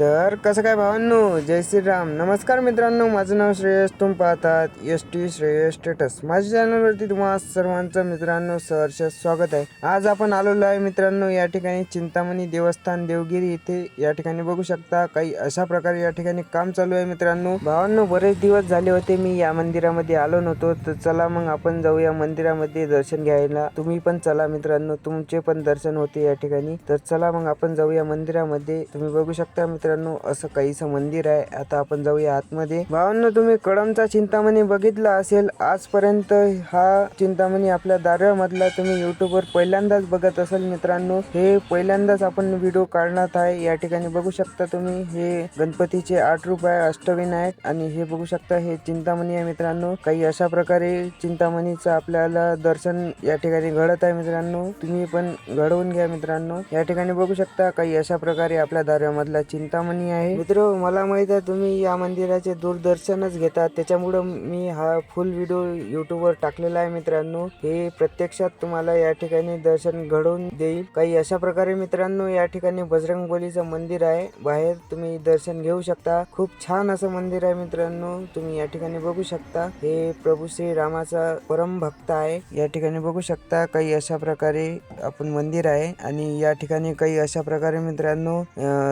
तर कसं काय भावांनो? जय श्रीराम. नमस्कार मित्रांनो माझं नाव श्रेयस. तुम्ही पाहतात एस टी श्रेयस स्टेटस. माझ्या चॅनलवरती तुम्हा सर्वांचं मित्रांनो सहर्ष स्वागत आहे. आज आपण आलेलो आहे मित्रांनो या ठिकाणी चिंतामणी देवस्थान देवगिरी इथे. या ठिकाणी बघू शकता काही अशा प्रकारे या ठिकाणी काम चालू आहे मित्रांनो. भावांनो बरेच दिवस झाले होते मी या मंदिरामध्ये आलो नव्हतो. तर चला मग आपण जाऊया मंदिरामध्ये दर्शन घ्यायला. तुम्ही पण चला मित्रांनो. तुमचे पण दर्शन होते या ठिकाणी. तर चला मग आपण जाऊया मंदिरामध्ये. तुम्ही बघू शकता मित्रांनो मित्रांनो असं काहीसं मंदिर आहे. आता आपण जाऊया आतमध्ये. भावांनो तुम्ही कळमचा चिंतामणी बघितला असेल. आजपर्यंत हा चिंतामणी आपल्या दारव्यामधला तुम्ही युट्यूबवर पहिल्यांदाच बघत असाल मित्रांनो. हे पहिल्यांदाच आपण व्हिडिओ काढणार आहे. या ठिकाणी बघू शकता तुम्ही हे गणपतीचे आठ रूप आहे अष्टविनायक आणि हे बघू शकता हे चिंतामणी आहे मित्रांनो. काही अशा प्रकारे चिंतामणीचं आपल्याला दर्शन या ठिकाणी घडत आहे मित्रांनो. तुम्ही पण घडवून घ्या मित्रांनो. या ठिकाणी बघू शकता काही अशा प्रकारे आपल्या दाऱ्यामधला चिंतामणी आहे. मित्र मला माहीत आहे तुम्ही या मंदिराचे दूरदर्शनच घेतात त्याच्यामुळं मी हा फुल व्हिडिओ युट्यूबवर टाकलेला आहे मित्रांनो. हे प्रत्यक्षात तुम्हाला या ठिकाणी दर्शन घडवून देईल. काही अशा प्रकारे मित्रांनो या ठिकाणी बजरंग बोलीचं मंदिर आहे. बाहेर तुम्ही दर्शन घेऊ शकता. खूप छान असं मंदिर आहे मित्रांनो. तुम्ही या ठिकाणी बघू शकता. हे प्रभू श्री रामाचा परम भक्त आहे. या ठिकाणी बघू शकता काही अशा प्रकारे आपण मंदिर आहे. आणि या ठिकाणी काही अशा प्रकारे मित्रांनो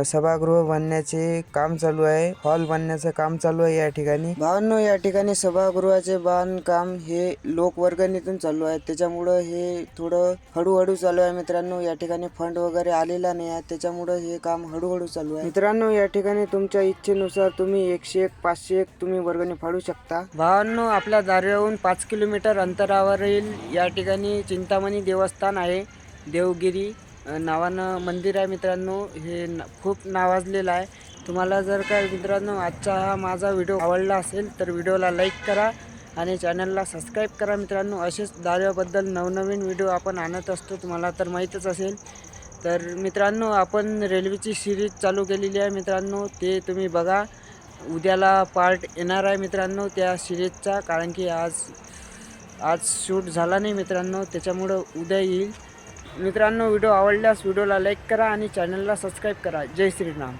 सभागृह बांधण्याचे काम चालू आहे. हॉल बांधण्याचं काम चालू आहे या ठिकाणी. भावांनो या ठिकाणी सभागृहाचे बांधकाम हे लोकवर्गणीतून चालू आहे. त्याच्यामुळं हे थोडं हळूहळू चालू आहे मित्रांनो. या ठिकाणी फंड वगैरे आलेला नाही आहे. त्याच्यामुळं हे काम हळूहळू चालू आहे. मित्रांनो या ठिकाणी तुमच्या इच्छेनुसार तुम्ही एकशे एक पाचशे एक तुम्ही वर्गणी फाडू शकता. भावांनो आपल्या दार्याहून पाच किलोमीटर अंतरावरील या ठिकाणी चिंतामणी देवस्थान आहे. देवगिरी नावानं मंदिर आहे मित्रांनो. हे ना खूप नावाजलेलं आहे. तुम्हाला जर काय मित्रांनो आजचा हा माझा व्हिडिओ आवडला असेल तर व्हिडिओला लाईक करा आणि चॅनलला सबस्क्राईब करा मित्रांनो. असेच दाव्याबद्दल नवनवीन व्हिडिओ आपण आणत असतो तुम्हाला तर माहीतच असेल. तर मित्रांनो आपण रेल्वेची सिरीज चालू केलेली आहे मित्रांनो. ते तुम्ही बघा. उद्याला पार्ट येणार आहे मित्रांनो त्या सिरीजचा कारण की आज आज शूट झाला नाही मित्रांनो. त्याच्यामुळं उद्या येईल. मित्रांनो व्हिडिओ आवडल्यास व्हिडिओला लाईक करा आणि चॅनलला सबस्क्राईब करा. जय श्रीराम.